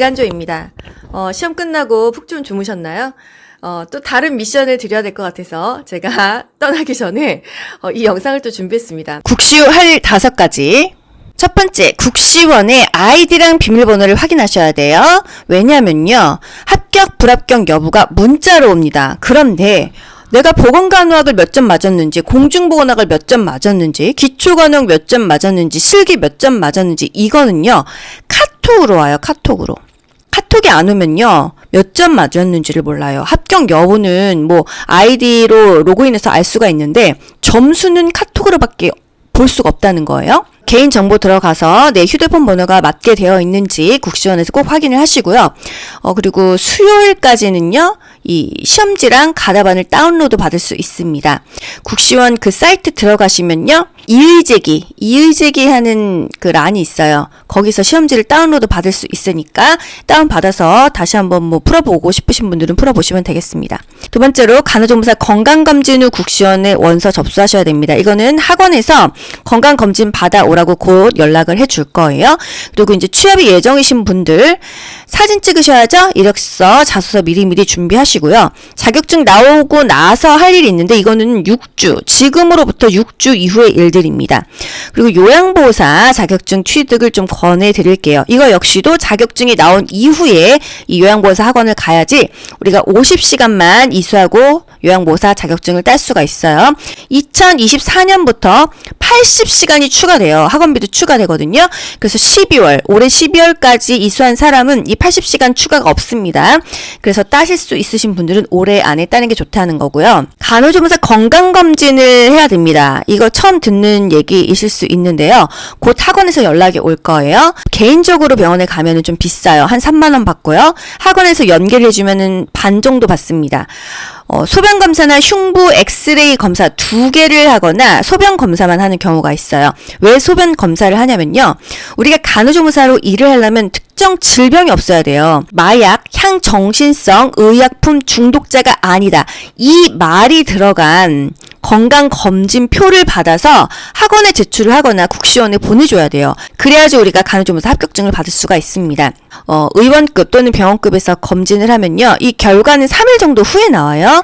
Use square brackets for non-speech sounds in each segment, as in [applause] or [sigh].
기간조입니다. 어, 시험 끝나고 푹 좀 주무셨나요? 어, 또 다른 미션을 드려야 될 것 같아서 제가 [laughs] 떠나기 전에 어, 이 영상을 또 준비했습니다. 국시우 할 다섯 가지. 첫 번째, 국시원의 아이디랑 비밀번호를 확인하셔야 돼요. 왜냐면요, 합격, 불합격 여부가 문자로 옵니다. 그런데 내가 보건간호학을 몇 점 맞았는지, 공중보건학을 몇 점 맞았는지, 기초간호학 몇 점 맞았는지, 실기 몇 점 맞았는지, 이거는요, 카톡으로 와요, 카톡으로. 카톡이 안 오면요, 몇 점 맞았는지를 몰라요. 합격 여부는 뭐, 아이디로 로그인해서 알 수가 있는데, 점수는 카톡으로밖에 볼 수가 없다는 거예요. 개인 정보 들어가서 내 휴대폰 번호가 맞게 되어 있는지 국시원에서 꼭 확인을 하시고요. 어, 그리고 수요일까지는요, 이 시험지랑 가다반을 다운로드 받을 수 있습니다. 국시원 그 사이트 들어가시면요, 이의제기, 이의제기 하는 그 란이 있어요. 거기서 시험지를 다운로드 받을 수 있으니까 다운받아서 다시 한번 뭐 풀어보고 싶으신 분들은 풀어보시면 되겠습니다. 두 번째로 간호조무사 건강검진 후 국시원에 원서 접수하셔야 됩니다. 이거는 학원에서 건강검진 받아오라고 곧 연락을 해 줄 거예요. 그리고 이제 취업이 예정이신 분들 사진 찍으셔야죠. 이력서, 자소서 미리미리 준비하시고 요. 자격증 나오고 나서 할 일이 있는데 이거는 6주, 지금으로부터 6주 이후의 일들입니다. 그리고 요양보호사 자격증 취득을 좀 권해드릴게요. 이거 역시도 자격증이 나온 이후에 이 요양보호사 학원을 가야지 우리가 50시간만 이수하고 요양보호사 자격증을 딸 수가 있어요. 2024년부터 80시간이 추가돼요. 학원비도 추가되거든요. 그래서 12월, 올해 12월까지 이수한 사람은 이 80시간 추가가 없습니다. 그래서 따실 수 있으신 분들은 올해 안에 따는 게 좋다는 거고요. 간호조무사 건강검진을 해야 됩니다. 이거 처음 듣는 얘기이실 수 있는데요. 곧 학원에서 연락이 올 거예요. 개인적으로 병원에 가면은 좀 비싸요. 한 3만원 받고요. 학원에서 연결해주면은 반 정도 받습니다. 어, 소변 검사나 흉부 엑스레이 검사 두 개를 하거나 소변 검사만 하는 경우가 있어요. 왜 소변 검사를 하냐면요. 우리가 간호조무사로 일을 하려면 특정 질병이 없어야 돼요. 마약, 향정신성, 의약품 중독자가 아니다. 이 말이 들어간 건강검진표를 받아서 학원에 제출을 하거나 국시원에 보내줘야 돼요. 그래야지 우리가 간호조무사 합격증을 받을 수가 있습니다. 어, 의원급 또는 병원급에서 검진을 하면요. 이 결과는 3일 정도 후에 나와요.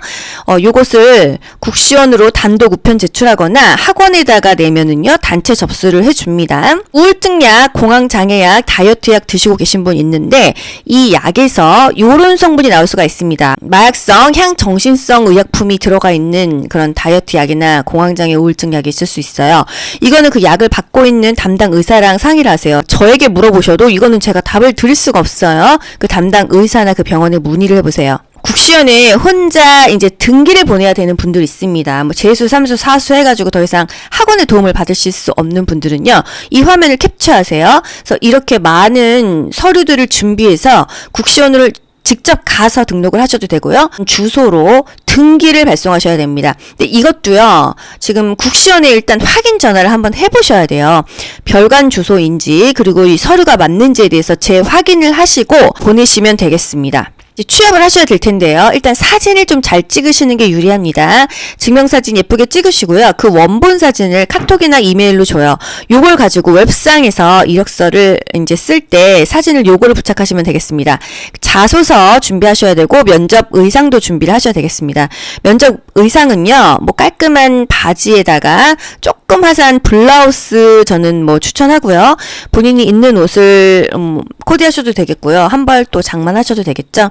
어, 요것을 국시원으로 단독 우편 제출하거나 학원에다가 내면은요. 단체 접수를 해줍니다. 우울증약, 공황장애약, 다이어트약 드시고 계신 분 있는데 이 약에서 요런 성분이 나올 수가 있습니다. 마약성, 향정신성 의약품이 들어가 있는 그런 다이어트 약이나 공황장애 우울증 약이 있을 수 있어요. 이거는 그 약을 받고 있는 담당 의사랑 상의를 하세요. 저에게 물어보셔도 이거는 제가 답을 드릴 수가 없어요. 그 담당 의사나 그 병원에 문의를 해보세요. 국시원에 혼자 이제 등기를 보내야 되는 분들 있습니다. 뭐 재수, 삼수, 사수 해가지고 더 이상 학원의 도움을 받으실 수 없는 분들은요, 이 화면을 캡처하세요. 그래서 이렇게 많은 서류들을 준비해서 국시원으로 직접 가서 등록을 하셔도 되고요. 주소로 등기를 발송하셔야 됩니다. 근데 이것도요, 지금 국시원에 일단 확인 전화를 한번 해보셔야 돼요. 별관 주소인지, 그리고 이 서류가 맞는지에 대해서 재확인을 하시고 보내시면 되겠습니다. 이제 취업을 하셔야 될 텐데요. 일단 사진을 좀 잘 찍으시는 게 유리합니다. 증명사진 예쁘게 찍으시고요. 그 원본 사진을 카톡이나 이메일로 줘요. 요걸 가지고 웹상에서 이력서를 이제 쓸 때 사진을 요거를 부착하시면 되겠습니다. 자소서 준비하셔야 되고 면접 의상도 준비를 하셔야 되겠습니다. 면접 의상은요. 뭐 깔끔한 바지에다가 조금 화사한 블라우스 저는 뭐 추천하고요. 본인이 입는 옷을 음, 코디하셔도 되겠고요. 한 벌 또 장만하셔도 되겠죠.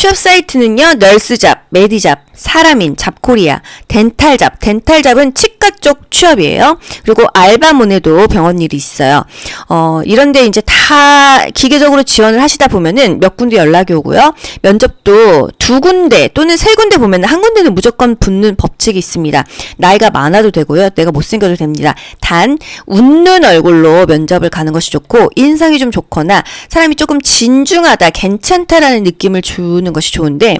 취업 사이트는요, 널스잡, 메디잡, 사람인, 잡코리아, 덴탈잡, 덴탈잡은 치과 쪽 취업이에요. 그리고 알바몬에도 병원 일이 있어요. 어, 이런데 이제 다 기계적으로 지원을 하시다 보면은 몇 군데 연락이 오고요. 면접도 두 군데 또는 세 군데 보면 한 군데는 무조건 붙는 법칙이 있습니다. 나이가 많아도 되고요. 내가 못생겨도 됩니다. 단, 웃는 얼굴로 면접을 가는 것이 좋고, 인상이 좀 좋거나, 사람이 조금 진중하다, 괜찮다라는 느낌을 주비 우는 것이 좋은데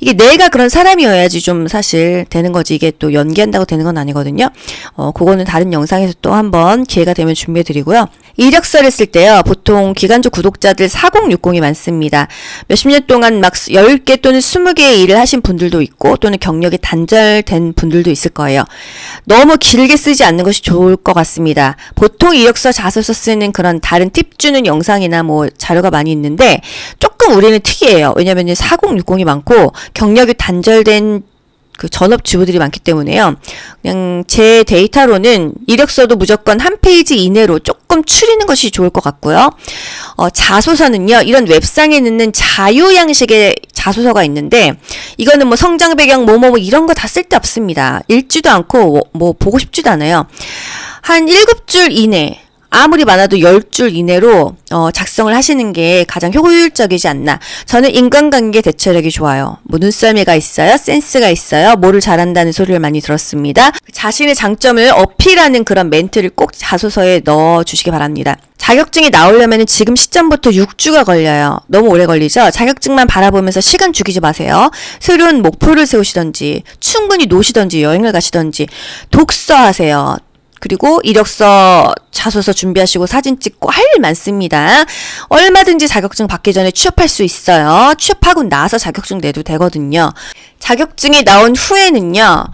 이게 내가 그런 사람이어야지 좀 사실 되는 거지 이게 또 연기한다고 되는 건 아니거든요. 어, 그거는 다른 영상에서 또 한번 기회가 되면 준비해 드리고요. 이력서를 쓸 때요. 보통 기간조 구독자들 4060이 많습니다. 몇십 년 동안 막 10개 또는 20개의 일을 하신 분들도 있고 또는 경력이 단절된 분들도 있을 거예요. 너무 길게 쓰지 않는 것이 좋을 것 같습니다. 보통 이력서 자소서 쓰는 그런 다른 팁 주는 영상이나 뭐 자료가 많이 있는데 조금 우리는 특이해요. 왜냐면 4060이 많고 경력이 단절된 그 전업 주부들이 많기 때문에요. 그냥 제 데이터로는 이력서도 무조건 한 페이지 이내로 조금 추리는 것이 좋을 것 같고요. 어, 자소서는요, 이런 웹상에 넣는 자유 양식의 자소서가 있는데, 이거는 뭐 성장 배경, 뭐, 뭐, 뭐 이런 거 다 쓸데 없습니다. 읽지도 않고, 뭐, 뭐 보고 싶지도 않아요. 한 일곱 줄 이내, 아무리 많아도 10줄 이내로 어, 작성을 하시는 게 가장 효율적이지 않나. 저는 인간관계 대처력이 좋아요. 뭐 눈썰미가 있어요. 센스가 있어요. 뭐를 잘한다는 소리를 많이 들었습니다. 자신의 장점을 어필하는 그런 멘트를 꼭 자소서에 넣어 주시기 바랍니다. 자격증이 나오려면 지금 시점부터 6주가 걸려요. 너무 오래 걸리죠? 자격증만 바라보면서 시간 죽이지 마세요. 새로운 목표를 세우시던지, 충분히 노시던지, 여행을 가시던지, 독서하세요. 그리고 이력서, 자소서 준비하시고 사진 찍고 할 일 많습니다. 얼마든지 자격증 받기 전에 취업할 수 있어요. 취업하고 나서 자격증 내도 되거든요. 자격증이 나온 후에는요.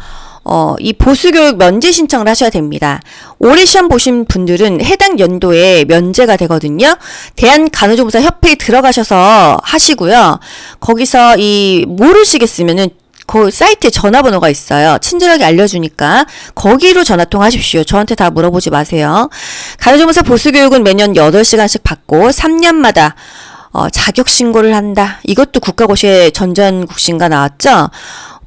어, 이 보수교육 면제 신청을 하셔야 됩니다. 올해 시험 보신 분들은 해당 연도에 면제가 되거든요. 대한간호조무사 협회에 들어가셔서 하시고요. 거기서 이 모르시겠으면은 그 사이트에 전화번호가 있어요. 친절하게 알려주니까 거기로 전화 통화하십시오. 저한테 다 물어보지 마세요. 간호조무사 보수교육은 매년 8시간씩 받고 3년마다 어, 자격 신고를 한다. 이것도 국가고시에 전전국신가 나왔죠?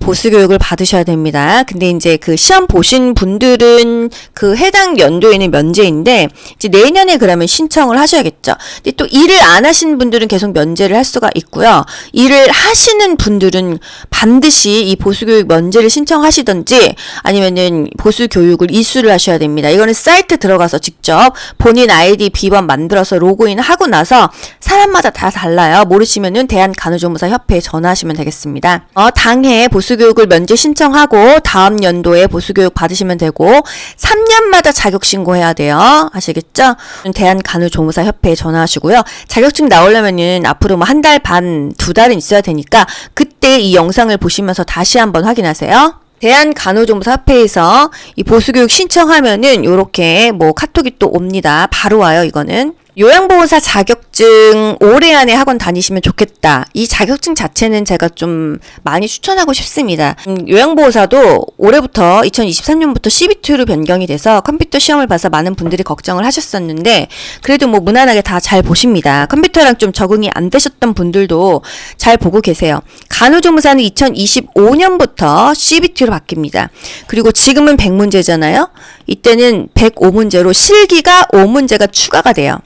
보수 교육을 받으셔야 됩니다. 근데 이제 그 시험 보신 분들은 그 해당 연도에는 면제인데 이제 내년에 그러면 신청을 하셔야겠죠. 근데 또 일을 안 하신 분들은 계속 면제를 할 수가 있고요. 일을 하시는 분들은 반드시 이 보수교육 면제를 신청하시든지 아니면은 보수교육을 이수를 하셔야 됩니다. 이거는 사이트 들어가서 직접 본인 아이디 비번 만들어서 로그인 하고 나서 사람마다 다 달라요. 모르시면은 대한간호조무사 협회에 전화하시면 되겠습니다. 어, 당해 보수교육을 면제 신청하고 다음 연도에 보수교육 받으시면 되고 3년마다 자격 신고해야 돼요. 아시겠죠? 대한간호조무사 협회에 전화하시고요. 자격증 나오려면은 앞으로 뭐 한 달 반, 두 달은 있어야 되니까 그 때 이 영상을 보시면서 다시 한번 확인하세요. 대한간호조무사협회에서 이 보수교육 신청하면은 요렇게 뭐 카톡이 또 옵니다. 바로 와요, 이거는. 요양보호사 자격증 올해 안에 학원 다니시면 좋겠다. 이 자격증 자체는 제가 좀 많이 추천하고 싶습니다. 음, 요양보호사도 올해부터 2023년부터 CBT로 변경이 돼서 컴퓨터 시험을 봐서 많은 분들이 걱정을 하셨었는데 그래도 뭐 무난하게 다 잘 보십니다. 컴퓨터랑 좀 적응이 안 되셨던 분들도 잘 보고 계세요. 간호조무사는 2025년부터 CBT로 바뀝니다. 그리고 지금은 100문제잖아요. 이때는 105문제로 실기가 5문제가 추가가 돼요.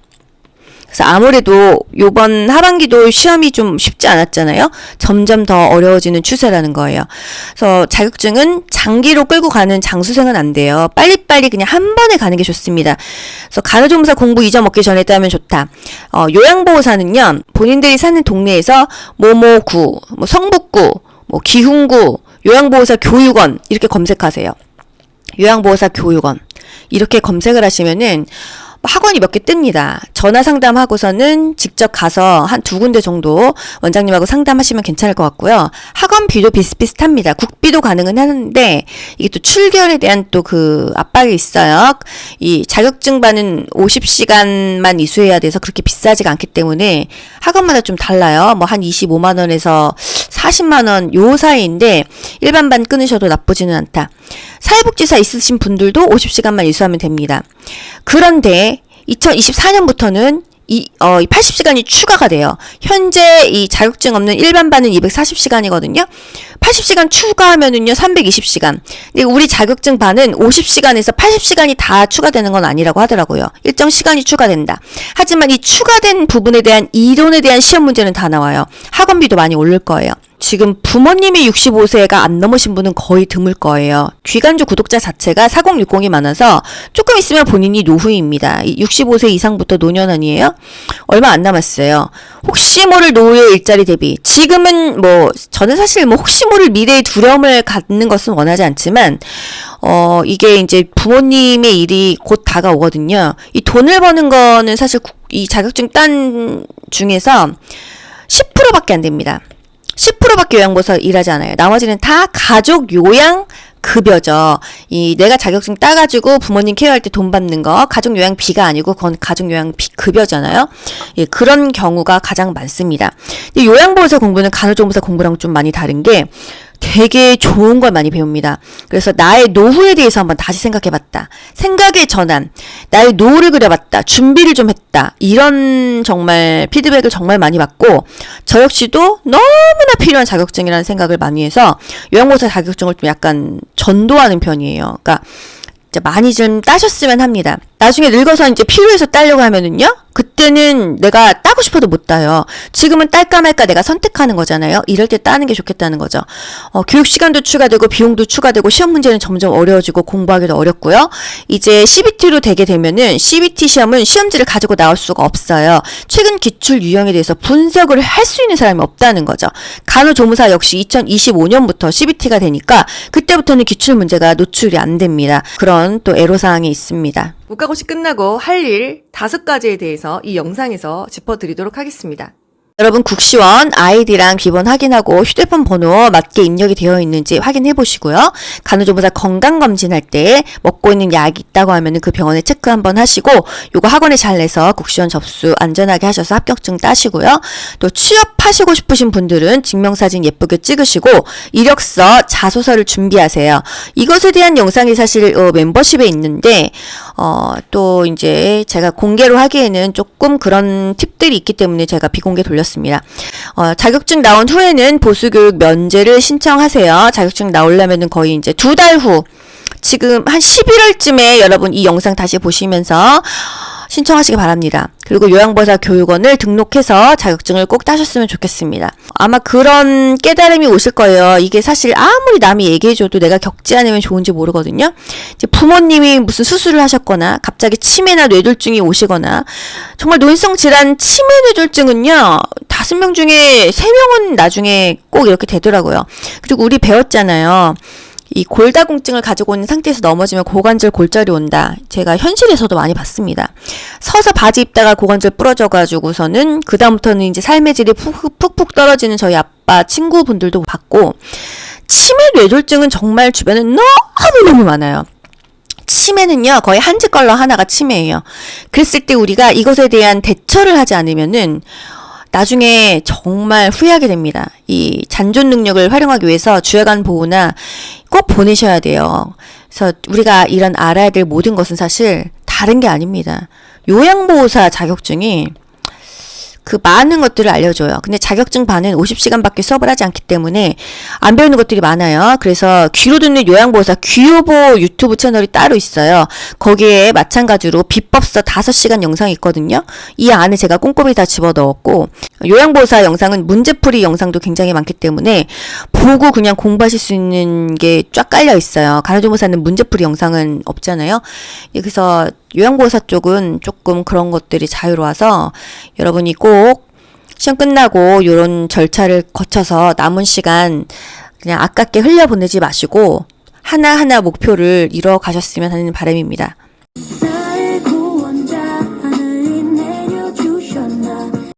그래서 아무래도 요번 하반기도 시험이 좀 쉽지 않았잖아요. 점점 더 어려워지는 추세라는 거예요. 그래서 자격증은 장기로 끌고 가는 장수생은 안 돼요. 빨리빨리 그냥 한 번에 가는 게 좋습니다. 그래서 간호조무사 공부 잊어먹기 전에 따면 좋다. 어, 요양보호사는요, 본인들이 사는 동네에서 모모구, 뭐 성북구, 뭐 기흥구, 요양보호사 교육원 이렇게 검색하세요. 요양보호사 교육원 이렇게 검색을 하시면은 학원이 몇 개 뜹니다. 전화 상담하고서는 직접 가서 한 두 군데 정도 원장님하고 상담하시면 괜찮을 것 같고요. 학원비도 비슷비슷합니다. 국비도 가능은 하는데 이게 또 출결에 대한 또 그 압박이 있어요. 이 자격증 반은 50시간만 이수해야 돼서 그렇게 비싸지가 않기 때문에 학원마다 좀 달라요. 뭐 한 25만 원에서 40만 원 요 사이인데 일반반 끊으셔도 나쁘지는 않다. 사회복지사 있으신 분들도 50시간만 이수하면 됩니다. 그런데 2024년부터는 이, 어, 이 80시간이 추가가 돼요. 현재 이 자격증 없는 일반 반은 240시간이거든요. 80시간 추가하면은요, 320시간. 근데 우리 자격증 반은 50시간에서 80시간이 다 추가되는 건 아니라고 하더라고요. 일정 시간이 추가된다. 하지만 이 추가된 부분에 대한 이론에 대한 시험 문제는 다 나와요. 학원비도 많이 오를 거예요. 지금 부모님이 65세가 안 넘으신 분은 거의 드물 거예요. 귀간주 구독자 자체가 4060이 많아서 조금 있으면 본인이 노후입니다. 65세 이상부터 노년환이에요. 얼마 안 남았어요. 혹시 모를 노후의 일자리 대비 지금은 뭐 저는 사실 뭐 혹시 모를 미래의 두려움을 갖는 것은 원하지 않지만 어 이게 이제 부모님의 일이 곧 다가오거든요. 이 돈을 버는 거는 사실 국- 이 자격증 딴 중에서 10%밖에 안 됩니다. 10%밖에 요양보호사 일하지 않아요. 나머지는 다 가족 요양 급여죠. 이 내가 자격증 따가지고 부모님 케어할 때 돈 받는 거 가족 요양비가 아니고 그건 가족 요양비 급여잖아요. 예, 그런 경우가 가장 많습니다. 요양보호사 공부는 간호조무사 공부랑 좀 많이 다른 게 되게 좋은 걸 많이 배웁니다. 그래서 나의 노후에 대해서 한번 다시 생각해 봤다. 생각의 전환, 나의 노후를 그려봤다. 준비를 좀 했다. 이런 정말 피드백을 정말 많이 받고 저 역시도 너무나 필요한 자격증이라는 생각을 많이 해서 요양보호사 자격증을 좀 약간 전도하는 편이에요. 그러니까 많이 좀 따셨으면 합니다. 나중에 늙어서 이제 필요해서 따려고 하면은요, 그때는 내가 따고 싶어도 못 따요. 지금은 딸까 말까 내가 선택하는 거잖아요. 이럴 때 따는 게 좋겠다는 거죠. 어, 교육 시간도 추가되고 비용도 추가되고 시험 문제는 점점 어려워지고 공부하기도 어렵고요. 이제 CBT로 되게 되면은 CBT 시험은 시험지를 가지고 나올 수가 없어요. 최근 기출 유형에 대해서 분석을 할 수 있는 사람이 없다는 거죠. 간호조무사 역시 2025년부터 CBT가 되니까 그때부터는 기출 문제가 노출이 안 됩니다. 그런 또 애로사항이 있습니다. 국가고시 끝나고 할 일 다섯 가지에 대해서 이 영상에서 짚어드리도록 하겠습니다. 여러분 국시원 아이디랑 기본 확인하고 휴대폰 번호 맞게 입력이 되어 있는지 확인해 보시고요. 간호조무사 건강 검진 할 때 먹고 있는 약이 있다고 하면은 그 병원에 체크 한번 하시고 요거 학원에 잘 내서 국시원 접수 안전하게 하셔서 합격증 따시고요. 또 취업하시고 싶으신 분들은 증명사진 예쁘게 찍으시고 이력서 자소서를 준비하세요. 이것에 대한 영상이 사실 어, 멤버십에 있는데 어, 또 이제 제가 공개로 하기에는 조금 그런 팁들이 있기 때문에 제가 비공개 돌렸습니다. 어, 자격증 나온 후에는 보수교육 면제를 신청하세요. 자격증 나오려면은 거의 이제 두 달 후, 지금 한 11월쯤에 여러분 이 영상 다시 보시면서 신청하시기 바랍니다. 그리고 요양보호사 교육원을 등록해서 자격증을 꼭 따셨으면 좋겠습니다. 아마 그런 깨달음이 오실 거예요. 이게 사실 아무리 남이 얘기해줘도 내가 겪지 않으면 좋은지 모르거든요. 이제 부모님이 무슨 수술을 하셨거나 갑자기 치매나 뇌졸중이 오시거나 정말 노인성 질환 치매 뇌졸중은요 다섯 명 중에 세 명은 나중에 꼭 이렇게 되더라고요. 그리고 우리 배웠잖아요. 이 골다공증을 가지고 있는 상태에서 넘어지면 고관절 골절이 온다. 제가 현실에서도 많이 봤습니다. 서서 바지 입다가 고관절 부러져가지고서는 그다음부터는 이제 삶의 질이 푹, 푹푹 떨어지는 저희 아빠 친구분들도 봤고 치매 뇌졸중은 정말 주변에 너무너무 많아요. 치매는요, 거의 한 집 걸러 하나가 치매예요. 그랬을 때 우리가 이것에 대한 대처를 하지 않으면은 나중에 정말 후회하게 됩니다. 이 잔존 능력을 활용하기 위해서 주야간 보호나 꼭 보내셔야 돼요. 그래서 우리가 이런 알아야 될 모든 것은 사실 다른 게 아닙니다. 요양보호사 자격증이 그 많은 것들을 알려줘요. 근데 자격증 반은 50시간밖에 수업을 하지 않기 때문에 안 배우는 것들이 많아요. 그래서 귀로 듣는 요양보호사 귀요보 유튜브 채널이 따로 있어요. 거기에 마찬가지로 비법서 5시간 영상이 있거든요. 이 안에 제가 꼼꼼히 다 집어넣었고 요양보호사 영상은 문제풀이 영상도 굉장히 많기 때문에 보고 그냥 공부하실 수 있는 게 쫙 깔려 있어요. 간호조무사는 문제풀이 영상은 없잖아요. 예, 그래서 요양보호사 쪽은 조금 그런 것들이 자유로워서 여러분이 꼭 시험 끝나고 이런 절차를 거쳐서 남은 시간 그냥 아깝게 흘려보내지 마시고 하나하나 목표를 이뤄 가셨으면 하는 바람입니다.